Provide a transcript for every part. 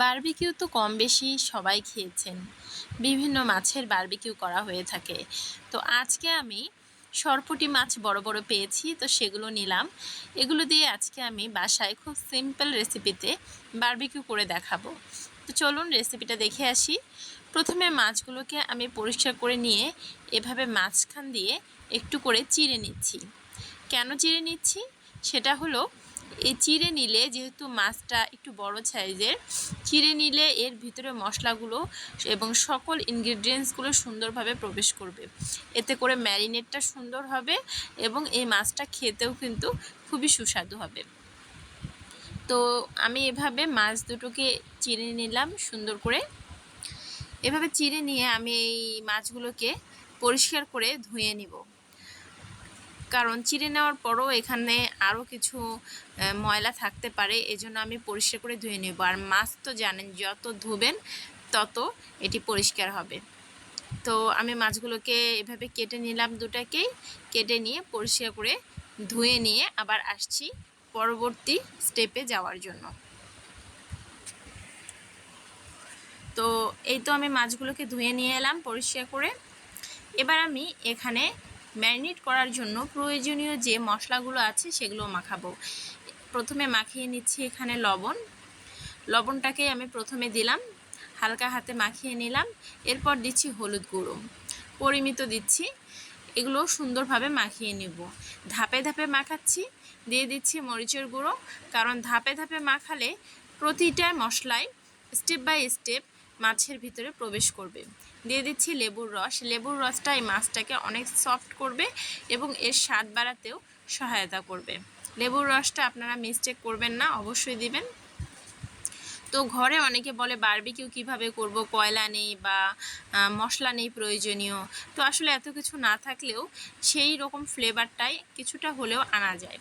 Barbecue তো কম বেশি সবাই খেয়েছেন। বিভিন্ন মাছের বারবিকিউ করা হয়ে থাকে। তো আজকে আমি সরপুটি মাছ বড় বড় পেয়েছি, তো সেগুলো নিলাম। এগুলো দিয়ে আজকে আমি বাসায় খুব সিম্পল রেসিপিতে বারবিকিউ করে দেখাবো। তো চলুন রেসিপিটা দেখে আসি। প্রথমে মাছগুলোকে আমি পরিষ্কার করে নিয়ে এভাবে মাঝখান দিয়ে একটু করে চিড়ে নিচ্ছি। কেন চিড়ে নিচ্ছি? সেটা হলো এই চিড়ে নিলে যেহেতু মাছটা একটু বড় সাইজের, চিড়ে নিলে এর ভিতরে মশলাগুলো এবং সকল ইনগ্রিডিয়েন্টসগুলো সুন্দরভাবে প্রবেশ করবে। এতে করে ম্যারিনেটটা সুন্দর হবে এবং এই মাছটা খেতেও কিন্তু খুবই সুস্বাদু হবে। তো আমি এভাবে মাছ দুটোকে চিড়ে নিলাম সুন্দর করে। এভাবে চিড়ে নিয়ে আমি এই মাছগুলোকে পরিষ্কার করে ধুয়ে নিব। কারণ চিড়ে নেওয়ার পরও এখানে আরও কিছু ময়লা থাকতে পারে, এজন্য আমি পরিষ্কার করে ধুয়ে নেব। আর মাছ তো জানেন, যত ধুবেন তত এটি পরিষ্কার হবে। তো আমি মাছগুলোকে এভাবে কেটে নিলাম দুটাকেই, কেটে নিয়ে পরিষ্কার করে ধুয়ে নিয়ে আবার আসছি পরবর্তী স্টেপে যাওয়ার জন্য। তো এই তো আমি মাছগুলোকে ধুয়ে নিয়ে এলাম পরিষ্কার করে। এবার আমি এখানে ম্যারিনেট করার জন্য প্রয়োজনীয় যে মশলাগুলো আছে সেগুলো মাখাবো। প্রথমে মাখিয়ে নিচ্ছি এখানে লবণ। লবণটাকে আমি প্রথমে দিলাম, হালকা হাতে মাখিয়ে নিলাম, এরপর দিচ্ছি হলুদ গুঁড়ো। পরিমিত দিচ্ছি, এগুলো সুন্দরভাবে মাখিয়ে নিব। ধাপে ধাপে মাখাচ্ছি, দিয়ে দিচ্ছি মরিচের গুঁড়ো, কারণ ধাপে ধাপে মাখালে প্রতিটা মশলায় স্টেপ বাই স্টেপ মাছের ভিতরে প্রবেশ করবে। দিয়ে দিচ্ছি লেবুর রস। লেবুর রসটা এই মাছটাকে অনেক সফট করবে এবং এর স্বাদ বাড়াতেও সহায়তা করবে। লেবুর রসটা আপনারা মিস্টেক করবেন না, অবশ্যই দিবেন। তো ঘরে অনেকে বলে, বারবিকিউ কীভাবে করব? কয়লা নেই বা মশলা নেই প্রয়োজনীয়। তো আসলে এত কিছু না থাকলেও সেই রকম ফ্লেভারটাই কিছুটা হলেও আনা যায়।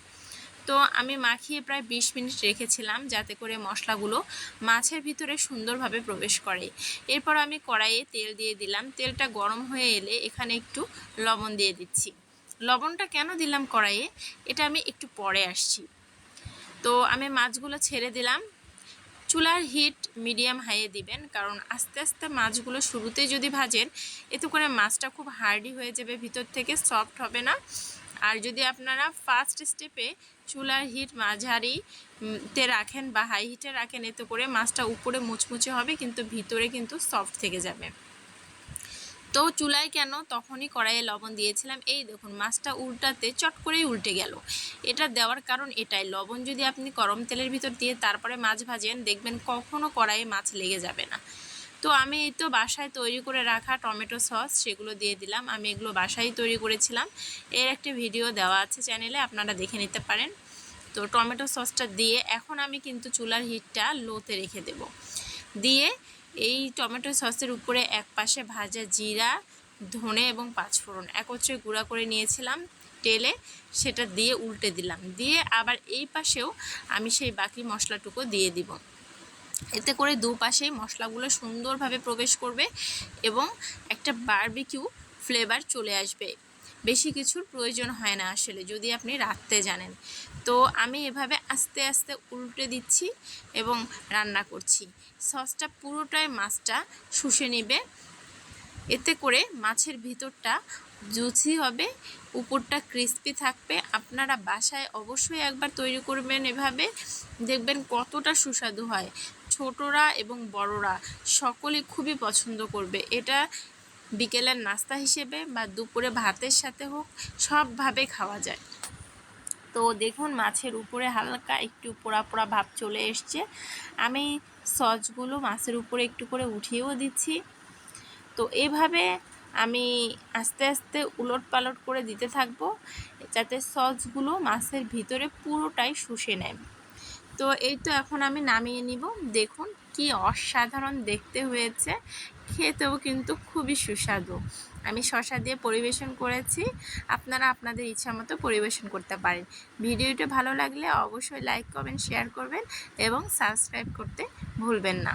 তো আমি মাখিয়ে প্রায় বিশ মিনিট রেখেছিলাম যাতে করে মশলাগুলো মাছের ভিতরে সুন্দরভাবে প্রবেশ করে। এরপর আমি কড়াইয়ে তেল দিয়ে দিলাম। তেলটা গরম হয়ে এলে এখানে একটু লবণ দিয়ে দিচ্ছি। লবণটা কেন দিলাম কড়াইয়ে? এটা আমি একটু পরে আসছি। তো আমি মাছগুলো ছেড়ে দিলাম। চুলার হিট মিডিয়াম হাইয়ে দিবেন, কারণ আস্তে আস্তে মাছগুলো শুরুতেই যদি ভাজেন, এতে করে মাছটা খুব হার্ডি হয়ে যাবে, ভিতর থেকে সফট হবে না। আর যদি আপনারা ফার্স্ট স্টেপে চুলার হিট মাঝারিতে রাখেন বা হাই হিটে রাখেন, এতে করে মাছটা উপরে মুচমুচে হবে, কিন্তু ভিতরে কিন্তু সফট থেকে যাবে। তো চুলায় কেন? তখনই কড়াইয়ে লবণ দিয়েছিলাম। এই দেখুন, মাছটা উল্টাতে চট করেই উল্টে গেল। এটা দেওয়ার কারণ এটাই। লবণ যদি আপনি গরম তেলের ভিতর দিয়ে তারপরে মাছ ভাজেন, দেখবেন কখনও কড়াইয়ে মাছ লেগে যাবে না। তো আমি এই তো বাসায় তৈরি করে রাখা টমেটো সস, সেগুলো দিয়ে দিলাম। আমি এগুলো বাসায় তৈরি করেছিলাম। এর একটি ভিডিও দেওয়া আছে চ্যানেলে, আপনারা দেখে নিতে পারেন। তো টমেটো সসটা দিয়ে এখন আমি কিন্তু চুলার হিটটা লোতে রেখে দেব। দিয়ে এই টমেটো সসের উপরে এক পাশে ভাজা জিরা, ধনে এবং পাঁচফোড়ন। একত্রে গুঁড়া করে নিয়েছিলাম তেলে, সেটা দিয়ে উল্টে দিলাম। দিয়ে আবার এই পাশেও আমি সেই বাকি মশলাটুকু দিয়ে দিব। এতে করে দুপাশেই মশলাগুলো সুন্দরভাবে প্রবেশ করবে এবং একটা বারবিকিউ ফ্লেভার চলে আসবে। বেশি কিছুর প্রয়োজন হয় না আসলে, যদি আপনি রাখতে জানেন। তো আমি এভাবে আস্তে আস্তে উল্টে দিচ্ছি এবং রান্না করছি। সসটা পুরোটাই মাছটা শুষে নেবে। এতে করে মাছের ভিতরটা জুসি হবে, উপরটা ক্রিস্পি থাকবে। আপনারা বাসায় অবশ্যই একবার তৈরি করবেন এভাবে। দেখবেন কতটা সুস্বাদু হয়। ছোটরা এবং বড়রা সকলে খুবই পছন্দ করবে। এটা বিকেলের নাস্তা হিসেবে বা দুপুরে ভাতের সাথে হোক, সবভাবে খাওয়া যায়। তো দেখুন, মাছের উপরে হালকা একটু পোড়া পোড়া ভাব চলে এসছে। আমি সসগুলো মাছের উপরে একটু করে উঠিয়েও দিচ্ছি। তো এভাবে আমি আস্তে আস্তে উলট পালট করে দিতে থাকব, যাতে সসগুলো মাছের ভিতরে পুরোটাই শুষে নেয়। তো এই তো এখন আমি নামিয়ে নিব। দেখুন, কি অসাধারণ দেখতে হয়েছে। খেতেও কিন্তু খুবই সুস্বাদু। আমি শশা দিয়ে পরিবেশন করেছি। আপনারা আপনাদের ইচ্ছা মতো পরিবেশন করতে পারেন। ভিডিওটা ভালো লাগলে অবশ্যই লাইক করবেন শেয়ার করবেন এবং সাবস্ক্রাইব করতে ভুলবেন না।